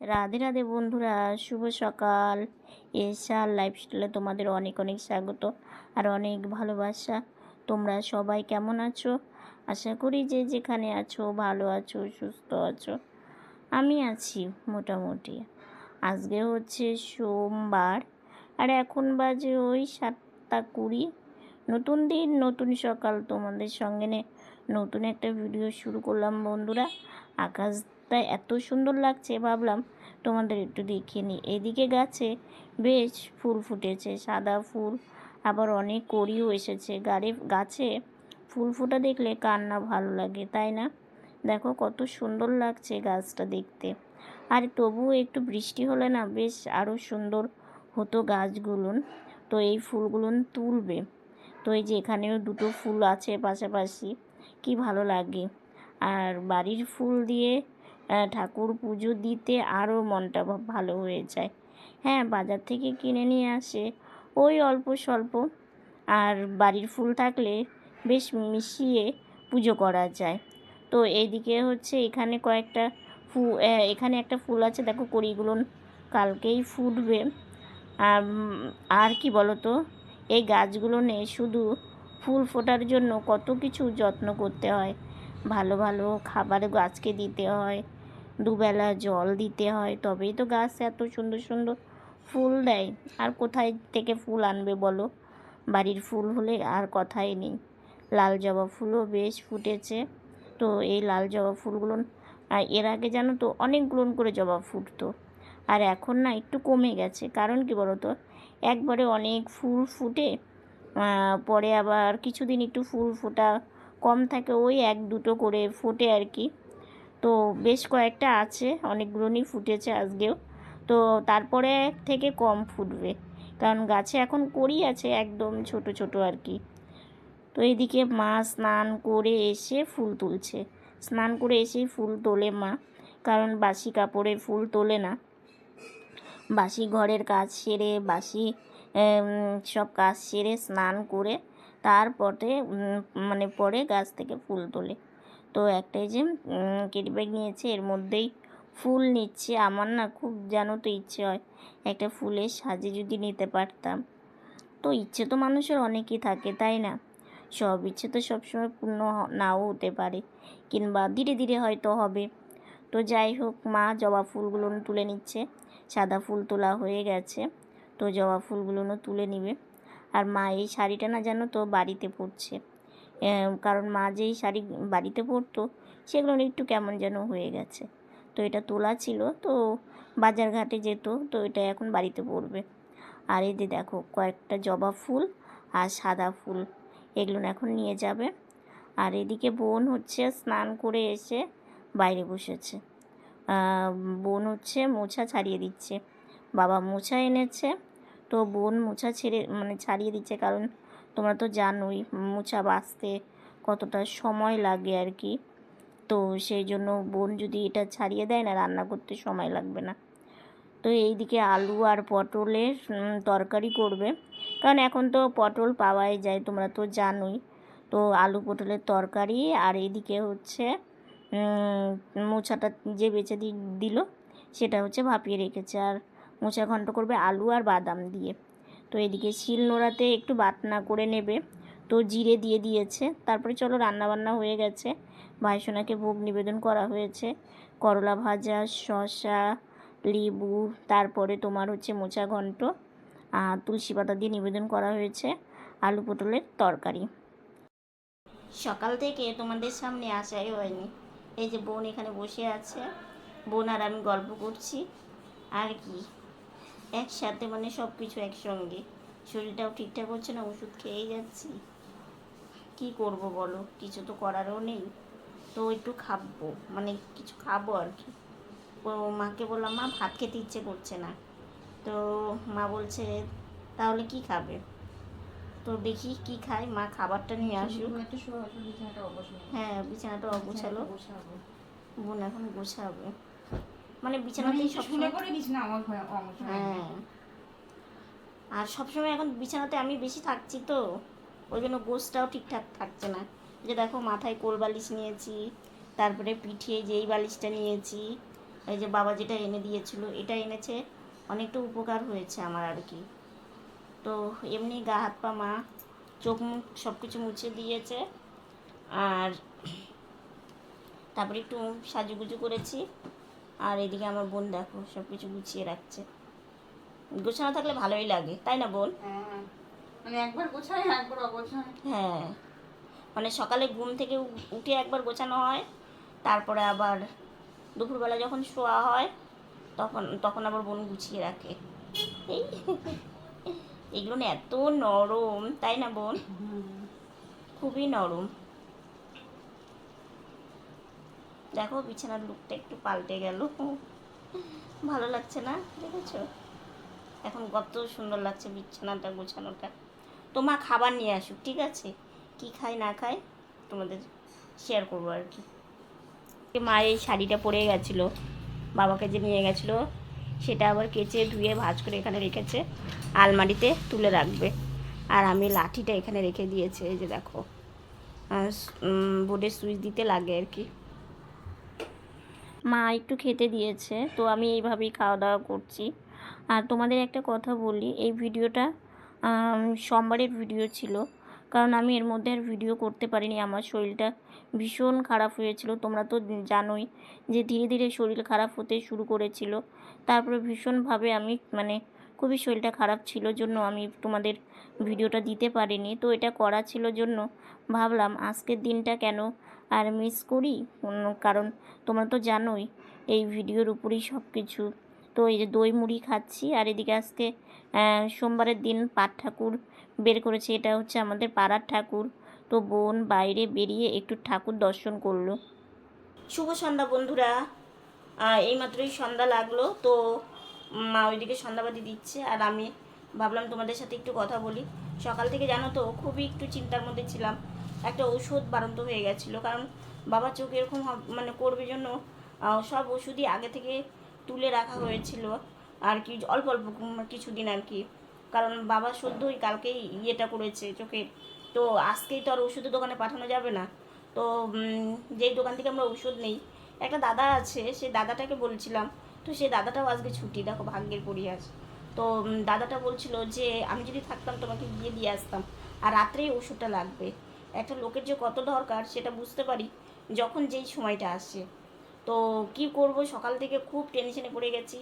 রাধে রাধে বন্ধুরা, শুভ সকাল। এশার লাইফস্টাইলে তোমাদের অনেক অনেক স্বাগত আর অনেক ভালোবাসা। তোমরা সবাই কেমন আছো? আশা করি যে যেখানে আছো, ভালো আছো, সুস্থ আছো। আমি আছি মোটামুটি। আজকে হচ্ছে সোমবার আর এখন বাজে ওই সাতটা কুড়ি। নতুন দিন, নতুন সকাল। তোমাদের সঙ্গে নতুন একটা ভিডিও শুরু করলাম বন্ধুরা। আকাশটা এত সুন্দর লাগছে, ভাবলাম তোমাদের একটু দেখিয়ে নিই। এদিকে গাছে বেশ ফুল ফুটেছে, সাদা ফুল, আবার অনেক কড়িও এসেছে। গাড়ি, গাছে ফুল ফোটা দেখলে কার না ভালো লাগে, তাই না? দেখো কত সুন্দর লাগছে গাছটা দেখতে। আর তবুও একটু বৃষ্টি হলে না বেশ আরও সুন্দর হতো গাছগুলোন। তো এই ফুলগুলোন তুলবে। তো এই যে এখানেও দুটো ফুল আছে পাশাপাশি, কি ভালো লাগে। আর বাড়ির ফুল দিয়ে ঠাকুর পুজো দিতে আরও মনটা ভালো হয়ে যায়। হ্যাঁ বাজার থেকে কিনে নিয়ে আসে। ওই অল্প স্বল্প। আর বাড়ির ফুল থাকলে বেশ মিশিয়ে পুজো করা যায়। তো এইদিকে হচ্ছে এখানে কয়েকটা ফু এখানে একটা ফুল আছে, দেখো কড়িগুলো কালকেই ফুটবে। আর কি বলো তো এই গাছগুলো নেই শুধু ফুল ফোটার জন্য কত কিছু যত্ন করতে হয়। ভালো ভালো খাবার গাছকে দিতে হয়। দুবেলা জল দিতে হয়, তবেই তো গাছ এত সুন্দর সুন্দর ফুল দেয়। আর কোথায় থেকে ফুল আনবে বলো? বাড়ির ফুল হলে আর কথাই নেই। লাল জবা ফুলও বেশ ফুটেছে। তো এই লাল জবা ফুলগুলো এর আগে জানো তো অনেকগুলো করে জবা ফুটতো। আর এখন না একটু কমে গেছে। কারণ কি বলো তো একবারে অনেক ফুল ফুটে পরে আবার কিছুদিন একটু ফুল ফোটা কম থাকে, ওই এক দুটো করে ফোটে আর কি। তো বেশ কয়েকটা আছে অনেকগুলোই ফুটেছে আজকেও। তো তারপরে থেকে কম ফুটবে, কারণ গাছে এখন করি আছে একদম ছোট ছোট আর কি। তো এইদিকে মা স্নান করে এসে ফুল তুলছে। স্নান করে এসেই ফুল তোলে মা, কারণ বাসি কাপড়ে ফুল তোলে না। বাসি ঘরের কাজ সেরে, বাসি সব কাজ সেরে স্নান করে তারপরে মানে পরে গাছ থেকে ফুল তোলে। তো একটাই যে কেটি ব্যাগ নিয়েছে এর মধ্যেই ফুল নিচ্ছে। আমার না খুব জানো তো ইচ্ছে হয় একটা ফুলের সাজে যদি নিতে পারতাম। তো ইচ্ছে তো মানুষের অনেকই থাকে তাই না? সব ইচ্ছে তো সবসময় পূর্ণ নাও হতে পারে কিংবা ধীরে ধীরে হয়তো হবে। তো যাই হোক মা জবা ফুলগুলো তুলে নিচ্ছে। সাদা ফুল তোলা হয়ে গেছে তো জবা ফুলগুলো তুলে নিবে। আর মা এই শাড়িটা না জানো তো বাড়িতে এম, কারণ মা যেই শাড়ি বাড়িতে পরতো, সেগুলো একটু কেমন যেন হয়ে গেছে। তো এটা তোলা ছিল, তো বাজার ঘাটে যেত, তো এটা এখন বাড়িতে পরবে। আর এই যে দেখো, কয়েকটা জবা ফুল আর সাদা ফুল, এগুলো এখন নিয়ে যাবে। আর এদিকে বোন হচ্ছে স্নান করে এসে বাইরে বসেছে। বোন হচ্ছে মোছা ছাড়িয়ে দিচ্ছে। বাবা মোছা এনেছে, তো বোন মোছা ছেড়ে মানে ছাড়িয়ে দিচ্ছে কারণ তোমরা তো জানোই মোছা বাঁচতে কতটা সময় লাগে আর কি। তো সেই জন্য বোন যদি এটা ছাড়িয়ে দেয় না, রান্না করতে সময় লাগবে না। তো এইদিকে আলু আর পটলের তরকারি করবে। কারণ এখন তো পটল পাওয়াই যায়, তোমরা তো জানোই। তো আলু পটলের তরকারি আর এইদিকে হচ্ছে মোচাটা যে বেছে দিল, সেটা হচ্ছে ভাপিয়ে রেখেছে। আর মোচা ঘন্ট করবে আলু আর বাদাম দিয়ে। তো এদিকে শিল নোড়াতে একটু বাটনা করে নেবে। তো জিরে দিয়ে দিয়েছে। তারপরে চলো রান্না বান্না হয়ে গেছে। ভাইসোনাকে ভোগ নিবেদন করা হয়েছে। করলা ভাজা, শসা, লেবু, তারপরে তোমার হচ্ছে মোচা ঘন্ট, আর তুলসী পাতা দিয়ে নিবেদন করা হয়েছে আলু পটলের তরকারি। সকাল থেকে তোমাদের সামনে আসাই হয়নি। এই যে বোন এখানে বসে আছে। বোন আর আমি গল্প করছি। আর কি? একসাথে মানে সব কিছু একসঙ্গে। শরীরটাও ঠিকঠাক হচ্ছে না ওষুধ খেয়েই যাচ্ছি। কি করব বলো? কিছু তো করারও নেই। তো একটু খাব মানে কিছু খাব আর কি। ও মাকে বললাম মা ভাত খেতে ইচ্ছে করছে না। তো মা বলছে তাহলে কি খাবে? তো দেখি কি খাই মা খাবারটা নিয়ে আসুক। বিছানাটা অবশ্যই হ্যাঁ বিছানাটা অগোছালো গোছাবো। বোন এখন গোছাবে। মানে মানে বিছানাতেই একটু সব শুনে করে বিছানা আমার ঘরে হ্যাঁ। আর সবসময় এখন বিছানাতে আমি বেশি থাকছি তো ওই জন্য গোছটাও ঠিকঠাক থাকছে না। যে দেখো মাথায় কোল বালিশ নিয়েছি তারপরে পিঠে যেই বালিশটা নিয়েছি এই যে বাবা যেটা এনে দিয়েছিল এটা এনেছে অনেকটা উপকার হয়েছে আমার আর কি। তো এমনি গা হাত পা মা চোখ মুখ সব কিছু মুছে দিয়েছে। আর তারপরে একটু সাজুগুজু করেছি। আর এদিকে আমার বোন দেখো সব কিছু গুছিয়ে রাখছে। গোছানো থাকলে ভালোই লাগে তাই না বোন? হ্যাঁ মানে একবার গোছায় একবার অগোছায়। হ্যাঁ মানে সকালে ঘুম থেকে উঠে একবার গোছানো হয় তারপরে আবার দুপুরবেলা যখন শোয়া হয় তখন তখন আবার বোন গুছিয়ে রাখে। এই এগুলো এত নরম তাই না বোন? খুবই নরম। দেখো বিছানার লুকটা একটু পাল্টে গেল। ভালো লাগছে না, দেখেছ? এখন কত সুন্দর লাগছে বিছানাটা গোছানোটা। তো মা খাবার নিয়ে আসুক ঠিক আছে? কি খায়, না খায় তোমাদের শেয়ার করব আর কি। মা, এই শাড়িটা পরে গেছিল, বাবাকে যে নিয়ে গেছিল, সেটা আবার কেচে ধুয়ে ভাজ করে এখানে রেখেছে, আলমারিতে তুলে রাখবে। আর আমি লাঠিটা এখানে রেখে দিয়েছে, এই যে দেখো। বোর্ডের সুইচ দিতে লাগে আর কি। মা একটু খেতে দিয়েছে, তো আমি এইভাবেই খাওয়া দাওয়া করছি। আর তোমাদের একটা কথা বলি, এই ভিডিওটা সোমবারের ভিডিও ছিল। কারণ আমি এর মধ্যে আর ভিডিও করতে পারিনি, আমার শরীরটা ভীষণ খারাপ হয়েছিল। তোমরা তো জানোই যে ধীরে ধীরে শরীর খারাপ হতে শুরু করেছিল। তারপরে ভীষণভাবে আমি মানে খুবই শরীরটা খারাপ ছিল, জন্য আমি তোমাদের ভিডিওটা দিতে পারিনি। তো এটা করা ছিল জন্য ভাবলাম, আজকের দিনটা কেন আর মিস করি। কারণ তোমরা তো জানোই, এই ভিডিওর উপরেই সব কিছু তো এই যে দই মুড়ি খাচ্ছি, আর এদিকে আজকে সোমবারের দিন পাট ঠাকুর বের করেছে। এটা হচ্ছে আমাদের পাড়ার ঠাকুর। তো বোন বাইরে বেরিয়ে একটু ঠাকুর দর্শন করল। শুভ সন্ধ্যা বন্ধুরা। এইমাত্রই সন্ধ্যা লাগল। তো মা ওইদিকে সন্ধ্যাবাতি দিচ্ছে, আর আমি ভাবলাম তোমাদের সাথে একটু কথা বলি। সকাল থেকে জানো তো, খুবই একটু চিন্তার মধ্যে ছিলাম। একটা ওষুধ বারন্ত হয়ে গেছিল। কারণ বাবা চোখ এরকম মানে করবে জন্য সব ওষুধই আগে থেকে তুলে রাখা হয়েছিল আর কি, অল্প অল্প কিছুদিন আর কি। কারণ বাবা সদ্যই কালকেই ইয়েটা করেছে চোখের। তো আজকেই তো আর ওষুধের দোকানে পাঠানো যাবে না। তো যেই দোকান থেকে আমরা ওষুধ নেই, একটা দাদা আছে, সে দাদাটাকে বলছিলাম, তো সেই দাদাটাও আজকে ছুটি, দেখো ভাগ্যের পরিহাস। তো দাদাটা বলছিল যে, আমি যদি থাকতাম তোমাকে গিয়ে দিয়ে আসতাম, আর রাত্রেই ওষুধটা লাগবে। একটা লোকের যে কত দরকার সেটা বুঝতে পারি যখন যেই সময়টা আসে। তো কি করব? সকাল থেকে খুব টেনশনে পড়ে গেছি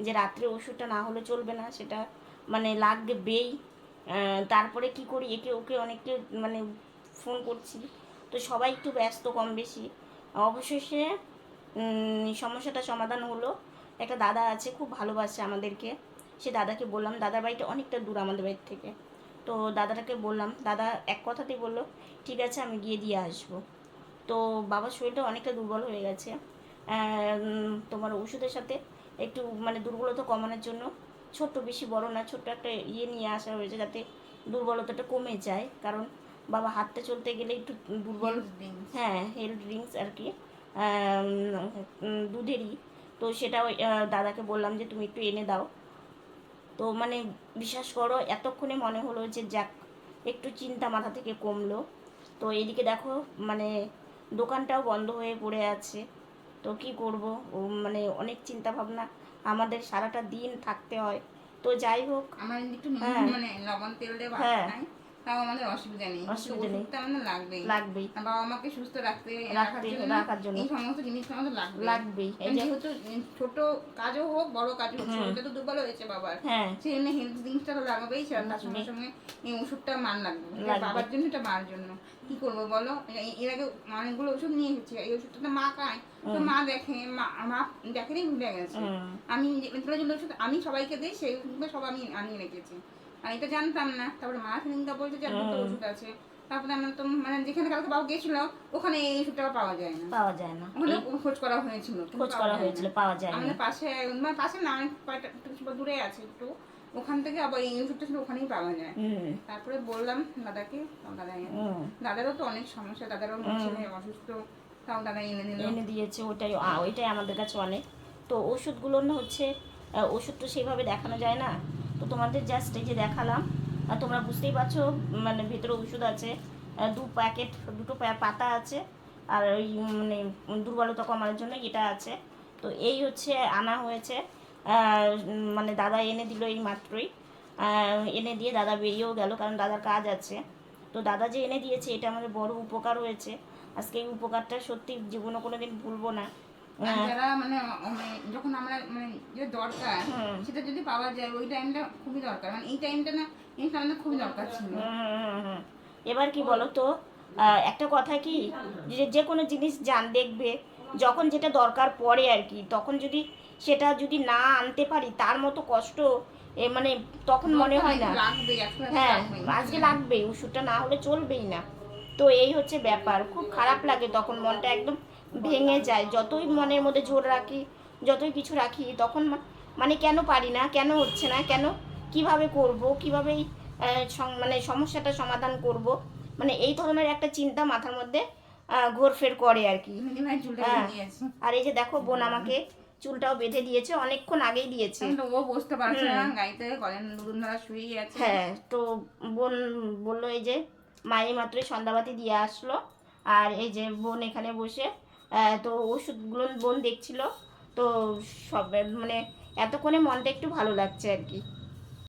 যে রাত্রে ওষুধটা না হলে চলবে না সেটা। মানে লাগবেই। তারপরে কি করি? একে ওকে অনেককে মানে ফোন করছি। তো সবাই একটু ব্যস্ত কম বেশি। অবশেষে সমস্যাটা সমাধান হলো। একটা দাদা আছে, খুব ভালোবাসে আমাদেরকে। সে দাদাকে বললাম, দাদার বাড়িটা অনেকটা দূর আমাদের বাড়ির থেকে। তো দাদাটাকে বললাম দাদা এক কথাতেই বলল ঠিক আছে আমি গিয়ে দিয়ে আসব। তো বাবার শরীরটা অনেকটা দুর্বল হয়ে গেছে। তোমার ওষুধের সাথে একটু মানে দুর্বলতা কমানোর জন্য ছোট্ট বেশি বড় না ছোট্ট একটা ইয়ে নিয়ে আসা হয়েছে যাতে দুর্বলতাটা কমে যায়। কারণ বাবা হাঁটতে চলতে গেলে একটু দুর্বল হ্যাঁ হেলথ ড্রিঙ্কস আর কি। দুধেরই। তো সেটা ওই, দাদাকে বললাম যে তুমি একটু এনে দাও। তো মানে বিশ্বাস করো এতক্ষণে মনে হলো যে যাক একটু চিন্তা মাথা থেকে কমলো। তো এদিকে দেখো মানে দোকানটাও বন্ধ হয়ে পড়ে আছে। তো কি করব? ও মানে অনেক চিন্তা ভাবনা আমাদের সারাটা দিন থাকতে হয়। তো যাই হোক আমার একটু হ্যাঁ। মানে লবণ তেল দিয়ে হ্যাঁ। খাই তাও আমাদের অসুবিধা নেই। অসুবিধা নেই। ওষুধটা আমাদের লাগবেই। লাগবেই। বাবা মাকে সুস্থ রাখতে রাখতে- রাখার জন্য রাখার জন্য। এই সমস্ত জিনিস আমাদের লাগবে লাগবেই। যেহেতু ছোট কাজও হোক বড় কাজও হোক শরীরটা তো দুর্বল হয়েছে বাবার। সেই জন্য হেলথ জিনিসটা তো লাগাবেই তার সঙ্গে সঙ্গে এই ওষুধটা লাগবে। বাবার জন্য এটা মার জন্য। কি করব বলো? এর আগে অনেকগুলো ওষুধ নিয়ে এসেছি। এই ওষুধটা তো মা খায়। তো মা দেখে মা দেখেই ভুলে গেছে। আমি ওষুধ আমি সবাইকে দিই সেই ওষুধগুলো সব আমি আনিয়ে রেখেছি। আর এটা জানতাম না। তারপরে মা সেদিনটা বলছে যে হুম। ওষুধ আছে। তারপরে আমরা তো মানে যেখানে কালকে বাবু গেছিল ওখানে এই ওষুধটা পাওয়া যায় না। পাওয়া যায় না। ওখানে খোঁজ করা হয়েছিল খোঁজ করা হয়েছিল পাওয়া যায় আমাদের না পাশে মানে পাশে না একটু দূরে আছে একটু। ওখান থেকে আবার এই ওষুধটা ছিল ওখানেই পাওয়া যায়। তারপরে বললাম দাদাকে দাদা দাদারও তো অনেক সমস্যা দাদারও। ছেলে অসুস্থ তাও দাদা এনে দিল। এনে দিয়েছে ওটাই ওইটাই আমাদের কাছে অনেক। তো ওষুধগুলো না হচ্ছে ওষুধ তো সেইভাবে দেখানো যায় না। তো তোমাদের জাস্ট এই যে দেখালাম তোমরা বুঝতেই পারছ মানে ভেতরে ওষুধ আছে দু প্যাকেট দুটো পাতা আছে, আর ওই মানে দুর্বলতা কমানোর জন্য এটা আছে। তো এই হচ্ছে, আনা হয়েছে মানে দাদা এনে দিল এই মাত্রই। এনে দিয়ে দাদা বেরিয়েও গেল, কারণ দাদার কাজ আছে। তো দাদা যে এনে দিয়েছে, এটা আমাদের বড় উপকার হয়েছে। আজকে এই উপকারটা সত্যি জীবনে কোনো দিন ভুলবো না। যারা মানে মানে যখন আমরা মানে যে দরকার সেটা যদি পাওয়া যায় ওই টাইমটা খুবই দরকার। মানে এই টাইমটা না এই টাইমটা খুবই দরকার ছিল। এবার কি বলো তো একটা কথা কি যে যে কোনো জিনিস জান দেখবে যখন যেটা দরকার পড়ে আর কি তখন যদি সেটা যদি না আনতে পারি তার মতো কষ্ট এ মানে তখন মনে হয় না। লাগবে হ্যাঁ আজকে লাগবেই ওষুধটা না হলে চলবেই না। তো এই হচ্ছে ব্যাপার খুব খারাপ লাগে তখন মনটা একদম ভেঙে যায়। যতই মনের মধ্যে জোর রাখি যতই কিছু রাখি তখন মানে কেন পারি না? কেন হচ্ছে না? কেন কীভাবে করব? কীভাবে মানে সমস্যাটা সমাধান করব? মানে এই ধরনের একটা চিন্তা মাথার মধ্যে ঘোরফের করে আর কি। দিদি হ্যাঁ। আর এই যে দেখো বোন আমাকে চুলটাও বেঁধে দিয়েছে অনেকক্ষণ আগেই দিয়েছে। ও বসতে পারছে না গাড়িতে কলেন দুদিন ধরা শুয়েই আছে। হ্যাঁ তো বোন বলল এই যে মায়ের মাত্রই সন্ধ্যাবাতি দিয়ে আসলো আর এই যে বোন এখানে বসে তো ওষুধগুলো বোন দেখছিল তো সব মানে এতক্ষণে মনটা একটু ভালো লাগছে আর কি।